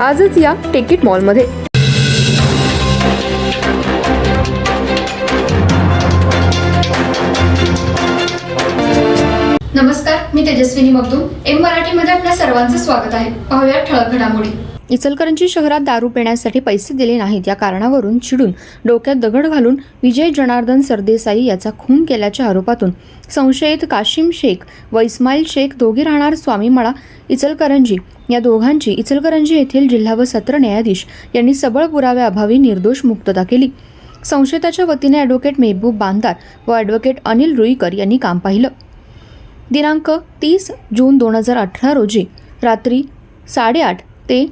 आजच या टिकीट मॉलमध्ये. नमस्कार मी तेजस्विनी मगदूम. एम मराठीमध्ये आपल्या सर्वांचं स्वागत आहे. पाहूया ठळक घडामोडी. इचलकरंजी शहरात दारू पिण्यासाठी पैसे दिले नाहीत. या कारणावरून चिडून डोक्यात दगड घालून विजय जनार्दन सरदेसाई याचा खून केल्याच्या आरोपातून संशयित काशिम शेख व इस्माईल शेख दोघे राहणार स्वामीमळा इचलकरंजी. या दोघांची इचलकरंजी येथील जिल्हा व सत्र न्यायाधीश यांनी सबळ पुराव्याअभावी निर्दोष मुक्तता केली. संशयिताच्या वतीने ॲडव्होकेट मेहबूब बांदार व ॲडव्होकेट अनिल रुईकर यांनी काम पाहिलं. दिनांक तीस जून दोन हजार अठरा रोजी रात्री साडेआठ ते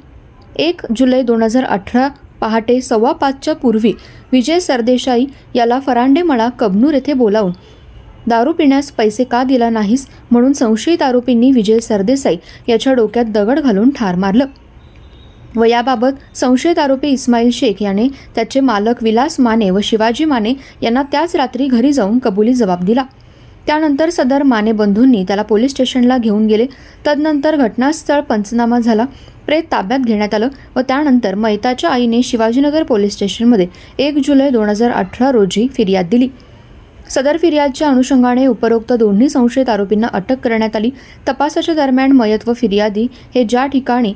एक जुलै दोन हजार अठरा पहाटे सव्वा पाचच्या पूर्वी विजय सरदेसाई याला फरांडेमळा कबनूर येथे बोलावून दारू पिण्यास पैसे का दिला नाहीस? म्हणून संशयित आरोपींनी विजय सरदेसाई याच्या डोक्यात दगड घालून ठार मारलं. व याबाबत संशयित आरोपी इस्माईल शेख याने त्याचे मालक विलास माने व शिवाजी माने यांना त्याच रात्री घरी जाऊन कबुली जबाब दिला. त्यानंतर सदर माने बंधूंनी त्याला पोलीस स्टेशनला घेऊन गेले. तदनंतर घटनास्थळ पंचनामा झाला. प्रेत ताब्यात घेण्यात आलं व त्यानंतर मैताच्या आईने शिवाजीनगर पोलीस स्टेशनमध्ये एक जुलै दोन हजार अठरा रोजी फिर्याद दिली. सदर फिर्यादच्या अनुषंगाने उपरोक्त दोन्ही संशयित आरोपींना अटक करण्यात आली. तपासाच्या दरम्यान मयत व फिर्यादी हे ज्या ठिकाणी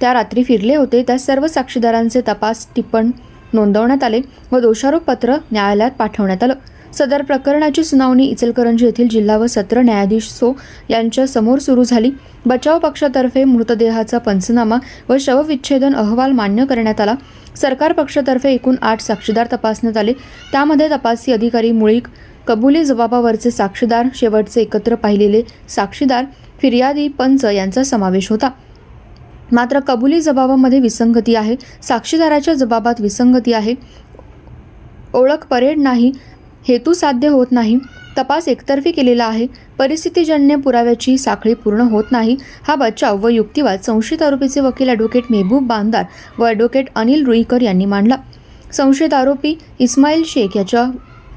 त्या रात्री फिरले होते त्या सर्व साक्षीदारांचे तपास टिप्पण नोंदवण्यात आले व दोषारोपपत्र न्यायालयात पाठवण्यात आलं. सदर प्रकरणाची सुनावणी इचलकरंजी येथील जिल्हा व सत्र न्यायाधीश सो यांच्या समोर सुरू झाली. बचाव पक्षातर्फे मृतदेहाचा पंचनामा व शवविच्छेदन अहवाल मान्य करण्यात आला. सरकार पक्षातर्फे एकूण आठ साक्षीदार तपासण्यात आले. त्यामध्ये तपासी अधिकारी मुळीक कबुली जबाबावरचे साक्षीदार शेवटचे एकत्र पाहिलेले साक्षीदार फिर्यादी पंच यांचा समावेश होता. मात्र कबुली जबाबामध्ये विसंगती आहे. साक्षीदाराच्या जबाबात विसंगती आहे. ओळख परेड नाही. हेतू साध्य होत नाही. तपास एकतर्फी केलेला आहे. परिस्थितीजन्य पुराव्याची साखळी पूर्ण होत नाही. हा बचाव व युक्तिवाद संशयित आरोपीचे वकील ॲडव्होकेट मेहबूब बांदार व ॲडव्होकेट अनिल रुईकर यांनी मांडला. संशयित आरोपी इस्माईल शेख याच्या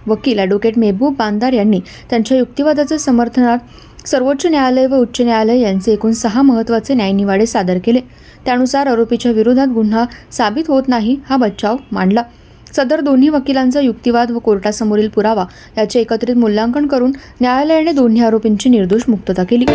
वकील ॲडव्होकेट मेहबूब बांदार यांनी त्यांच्या युक्तिवादाच्या समर्थनात सर्वोच्च न्यायालय व उच्च न्यायालय यांचे एकूण सहा महत्त्वाचे न्यायनिवाडे सादर केले. त्यानुसार आरोपीच्या विरोधात गुन्हा साबित होत नाही. हा बचाव मांडला. सदर दोन्ही वकिलांचा युक्तिवाद व कोर्टासमोरील पुरावा याचे एकत्रित मूल्यांकन करून न्यायालयाने दोन्ही आरोपींची निर्दोष मुक्तता केली.